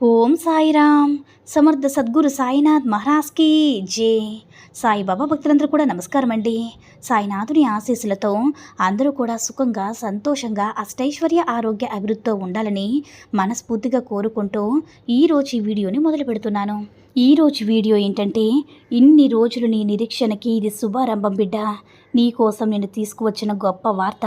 ఓం సాయిరామ్. సమర్థ సద్గురు సాయినాథ్ మహారాజ్కి జే. సాయిబాబా భక్తులందరూ కూడా నమస్కారం అండి. సాయినాథుని ఆశీస్సులతో అందరూ కూడా సుఖంగా సంతోషంగా అష్టైశ్వర్య ఆరోగ్య అభివృద్ధితో ఉండాలని మనస్ఫూర్తిగా కోరుకుంటూ ఈరోజు ఈ వీడియోని మొదలు పెడుతున్నాను. ఈరోజు వీడియో ఏంటంటే ఇన్ని రోజులు నీ నిరీక్షణకి ఇది శుభారంభం బిడ్డ. నీ కోసం నేను తీసుకువచ్చిన గొప్ప వార్త.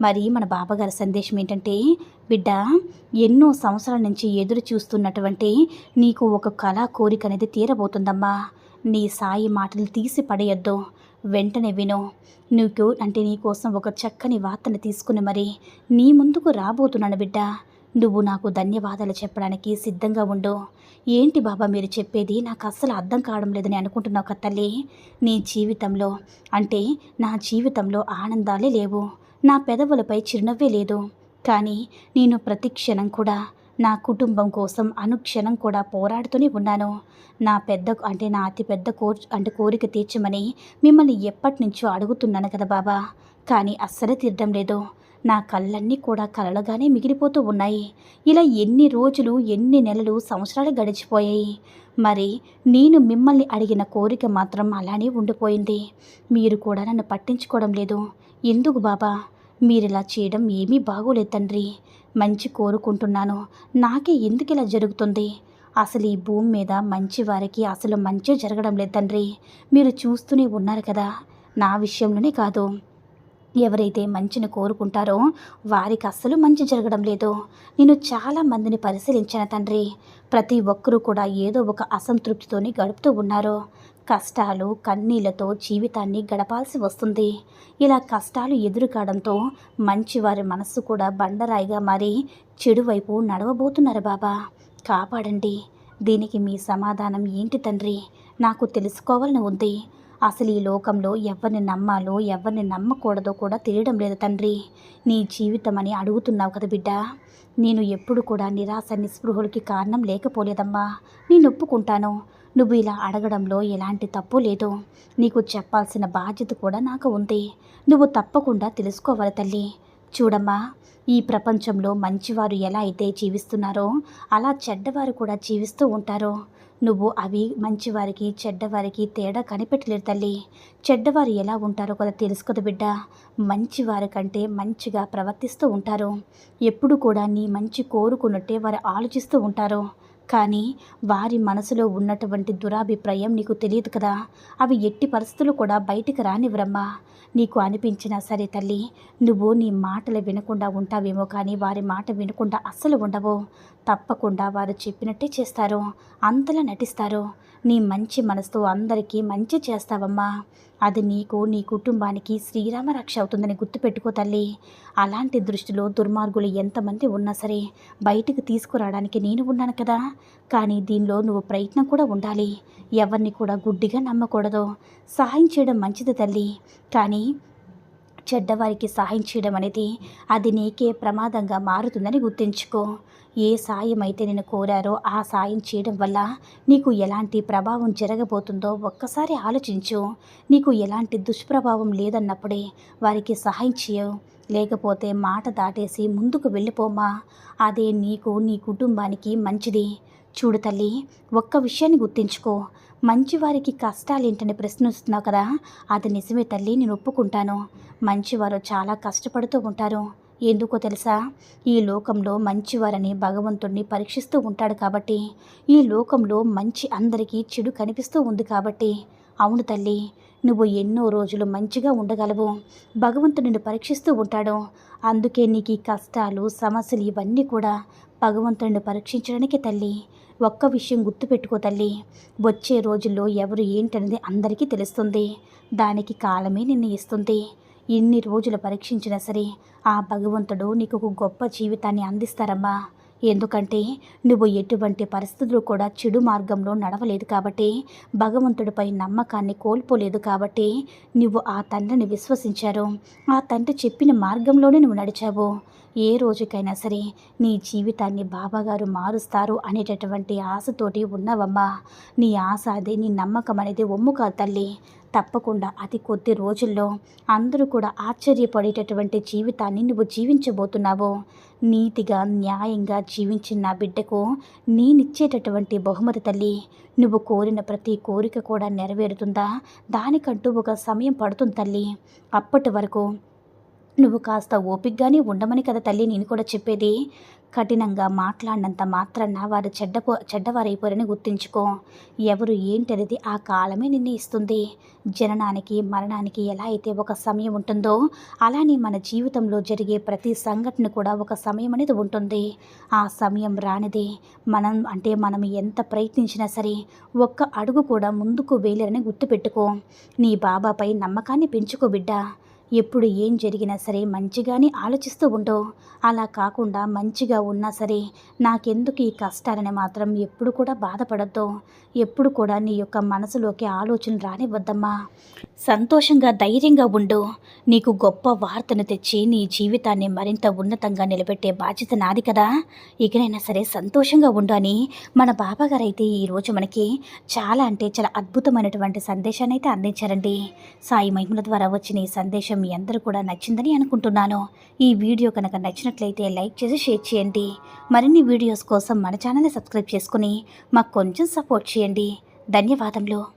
మరి మన బాబాగారి సందేశం ఏంటంటే బిడ్డ ఎన్నో సంవత్సరాల నుంచి ఎదురు చూస్తున్నటువంటి నీకు ఒక కళా కోరిక అనేది తీరబోతుందమ్మా. నీ సాయి మాటలు తీసి పడేయొద్దు. వెంటనే విను. నీకు అంటే నీ కోసం ఒక చక్కని వార్తను తీసుకుని మరి నీ ముందుకు రాబోతున్నాను బిడ్డ. నువ్వు నాకు ధన్యవాదాలు చెప్పడానికి సిద్ధంగా ఉండు. ఏంటి బాబా మీరు చెప్పేది? నాకు అస్సలు అర్థం కావడం లేదని అనుకుంటున్నావు కదా తల్లి. నీ జీవితంలో అంటే నా జీవితంలో ఆనందాలే లేవు. నా పెదవులపై చిరునవ్వే లేదు. కానీ నేను ప్రతి క్షణం కూడా నా కుటుంబం కోసం అనుక్షణం కూడా పోరాడుతూనే ఉన్నాను. నా పెద్ద అంటే నా అతి పెద్ద కోర్ అంటే కోరిక తీర్చమని మిమ్మల్ని ఎప్పటి నుంచో అడుగుతున్నాను కదా బాబా. కానీ అస్సలు తీరడం లేదు. నా కళ్ళన్నీ కూడా కలలుగానే మిగిలిపోతూ ఉన్నాయి. ఇలా ఎన్ని రోజులు ఎన్ని నెలలు సంవత్సరాలు గడిచిపోయాయి. మరి నేను మిమ్మల్ని అడిగిన కోరిక మాత్రం అలానే ఉండిపోయింది. మీరు కూడా నన్ను పట్టించుకోవడం లేదు. ఎందుకు బాబా? మీరిలా చేయడం ఏమీ బాగోలేదు తండ్రి. మంచి కోరుకుంటున్నాను. నాకే ఎందుకు ఇలా జరుగుతుంది? అసలు ఈ భూమి మీద మంచి వారికి అసలు మంచి జరగడం లేదు తండ్రి. మీరు చూస్తూనే ఉన్నారు కదా. నా విషయంలోనే కాదు. ఎవరైతే మంచిని కోరుకుంటారో వారికి అస్సలు మంచి జరగడం లేదు. నేను చాలా మందిని పరిశీలించిన తండ్రి. ప్రతి ఒక్కరూ కూడా ఏదో ఒక అసంతృప్తితోని గడుపుతూ ఉన్నారు. కష్టాలు కన్నీళ్ళతో జీవితాన్ని గడపాల్సి వస్తుంది. ఇలా కష్టాలు ఎదురుకావడంతో మంచివారి మనస్సు కూడా బండరాయిగా మారి చెడువైపు నడవబోతున్నారు బాబా. కాపాడండి. దీనికి మీ సమాధానం ఏంటి తండ్రి? నాకు తెలుసుకోవాలని ఉంది. అసలు ఈ లోకంలో ఎవరిని నమ్మాలో ఎవరిని నమ్మకూడదో కూడా తెలియడం లేదు తండ్రి. నీ జీవితం అని అడుగుతున్నావు కదా బిడ్డ. నేను ఎప్పుడు కూడా నిరాశ నిస్పృహులకి కారణం లేకపోలేదమ్మా. నేను ఒప్పుకుంటాను. నువ్వు ఇలా అడగడంలో ఎలాంటి తప్పు లేదు నీకు చెప్పాల్సిన బాధ్యత కూడా నాకు ఉంది. నువ్వు తప్పకుండా తెలుసుకోవాలి తల్లి. చూడమ్మా ఈ ప్రపంచంలో మంచివారు ఎలా అయితే జీవిస్తున్నారో అలా చెడ్డవారు కూడా జీవిస్తూ ఉంటారు. నువ్వు అవి మంచివారికి చెడ్డవారికి తేడా కనిపెట్టలేరు తల్లి. చెడ్డవారు ఎలా ఉంటారో కదా తెలుసుకోదు బిడ్డ. మంచివారి కంటే మంచిగా ప్రవర్తిస్తూ ఉంటారు. ఎప్పుడు కూడా నీ మంచి కోరుకున్నట్టే వారు ఆలోచిస్తూ ఉంటారు. కానీ వారి మనసులో ఉన్నటువంటి దురాభిప్రాయం నీకు తెలియదు కదా? అవి ఎట్టి పరిస్థితులు కూడా బయటికి రానివ్వరమ్మా. నీకు అనిపించినా సరే తల్లి నువ్వు నీ మాటలు వినకుండా ఉంటావేమో కానీ వారి మాట వినకుండా అస్సలు ఉండవు. తప్పకుండా వారు చెప్పినట్టే చేస్తారు. అంతలా నటిస్తారు. నీ మంచి మనసుతో అందరికీ మంచి చేస్తావమ్మా. అది నీకు నీ కుటుంబానికి శ్రీరామ రక్ష అవుతుందని గుర్తుపెట్టుకో తల్లి. అలాంటి దృష్టిలో దుర్మార్గులు ఎంతమంది ఉన్నా సరే బయటికి తీసుకురావడానికి నేను ఉన్నాను కదా. కానీ దీనిలో నువ్వు ప్రయత్నం కూడా ఉండాలి. ఎవరిని కూడా గుడ్డిగా నమ్మకూడదు. సహాయం చేయడం మంచిది తల్లి. కానీ చెడ్డవారికి సహాయం చేయడం అనేది అది నీకే ప్రమాదంగా మారుతుందని గుర్తుంచుకో. ఏ సాయం అయితే నేను కోరారో ఆ సాయం చేయడం వల్ల నీకు ఎలాంటి ప్రభావం జరగబోతుందో ఒక్కసారి ఆలోచించు. నీకు ఎలాంటి దుష్ప్రభావం లేదన్నప్పుడే వారికి సహాయం చేయవు లేకపోతే మాట దాటేసి ముందుకు వెళ్ళిపోమా. అదే నీకు నీ కుటుంబానికి మంచిది. చూడు తల్లి ఒక్క విషయాన్ని గుర్తించుకో. మంచివారికి కష్టాలేంటని ప్రశ్నిస్తున్నావు కదా? అది నిజమే తల్లి నేను ఒప్పుకుంటాను. మంచివారు చాలా కష్టపడుతూ ఉంటారు. ఎందుకో తెలుసా? ఈ లోకంలో మంచివారని భగవంతుణ్ణి పరీక్షిస్తూ ఉంటాడు కాబట్టి. ఈ లోకంలో మంచి అందరికీ చెడు కనిపిస్తూ ఉంది కాబట్టి. అవును తల్లి నువ్వు ఎన్నో రోజులు మంచిగా ఉండగలవు. భగవంతుడు నిన్ను పరీక్షిస్తూ ఉంటాడు. అందుకే నీకు ఈ కష్టాలు సమస్యలు ఇవన్నీ కూడా భగవంతుడిని పరీక్షించడానికి తల్లి. ఒక్క విషయం గుర్తుపెట్టుకో తల్లి. వచ్చే రోజుల్లో ఎవరు ఏంటనేది అందరికీ తెలుస్తుంది. దానికి కాలమే నిర్ణయిస్తుంది. ఎన్ని రోజులు పరీక్షించినా సరే ఆ భగవంతుడు నీకు ఒక గొప్ప జీవితాన్ని అందిస్తారమ్మా. ఎందుకంటే నువ్వు ఎటువంటి పరిస్థితులు కూడా చెడు మార్గంలో నడవలేదు కాబట్టి భగవంతుడిపై నమ్మకాన్ని కోల్పోలేదు కాబట్టి నువ్వు ఆ తండ్రిని విశ్వసించారు. ఆ తండ్రి చెప్పిన మార్గంలోనే నువ్వు నడిచావు. ఏ రోజుకైనా సరే నీ జీవితాన్ని బాబాగారు మారుస్తారు అనేటటువంటి ఆశతోటి ఉన్నావమ్మా. నీ ఆశ అదే నీ నమ్మకం అనేది ఒమ్ము కాదు తల్లి. తప్పకుండా అతి కొద్ది రోజుల్లో అందరూ కూడా ఆశ్చర్యపడేటటువంటి జీవితాన్ని నువ్వు జీవించబోతున్నావు. నీతిగా న్యాయంగా జీవించిన నా బిడ్డకు నేనిచ్చేటటువంటి బహుమతి తల్లి. నువ్వు కోరిన ప్రతి కోరిక కూడా నెరవేరుతుందా? దానికంటూ ఒక సమయం పడుతుంది తల్లి. అప్పటి వరకు నువ్వు కాస్త ఓపిగ్గానే ఉండమని కదా తల్లి నేను కూడా చెప్పేది. కఠినంగా మాట్లాడినంత మాత్రాన వారు చెడ్డపో చెడ్డవారైపోరని గుర్తించుకో. ఎవరు ఏంటనేది ఆ కాలమే నిర్ణయిస్తుంది. జననానికి మరణానికి ఎలా అయితే ఒక సమయం ఉంటుందో అలానే మన జీవితంలో జరిగే ప్రతి సంఘటన కూడా ఒక సమయం అనేది ఉంటుంది. ఆ సమయం రానిది మనం అంటే మనం ఎంత ప్రయత్నించినా సరే ఒక్క అడుగు కూడా ముందుకు వేయలేరని గుర్తుపెట్టుకో. నీ బాబాపై నమ్మకాన్ని పెంచుకో బిడ్డ. ఎప్పుడు ఏం జరిగినా సరే మంచిగానే ఆలోచిస్తూ ఉండు. అలా కాకుండా మంచిగా ఉన్నా సరే నాకెందుకు ఈ కష్టాలని మాత్రం ఎప్పుడు కూడా బాధపడద్దు. ఎప్పుడు కూడా నీ యొక్క మనసులోకి ఆలోచన రానివ్వద్దమ్మా. సంతోషంగా ధైర్యంగా ఉండు. నీకు గొప్ప వార్తను తెచ్చి నీ జీవితాన్ని మరింత ఉన్నతంగా నిలబెట్టే బాధ్యత నాది కదా. ఇకనైనా సరే సంతోషంగా ఉండు అని మన బాబాగారు అయితే ఈరోజు మనకి చాలా అంటే చాలా అద్భుతమైనటువంటి సందేశాన్ని అయితే అందించారండి. సాయి మహిమల ద్వారా వచ్చిన ఈ సందేశం మీ అందరూ కూడా నచ్చిందని అనుకుంటున్నాను. ఈ వీడియో కనుక నచ్చినట్లయితే లైక్ చేసి షేర్ చేయండి. మరిన్ని వీడియోస్ కోసం మన ఛానల్ని సబ్స్క్రైబ్ చేసుకుని మాకు కొంచెం సపోర్ట్ చేయండి. ధన్యవాదములు.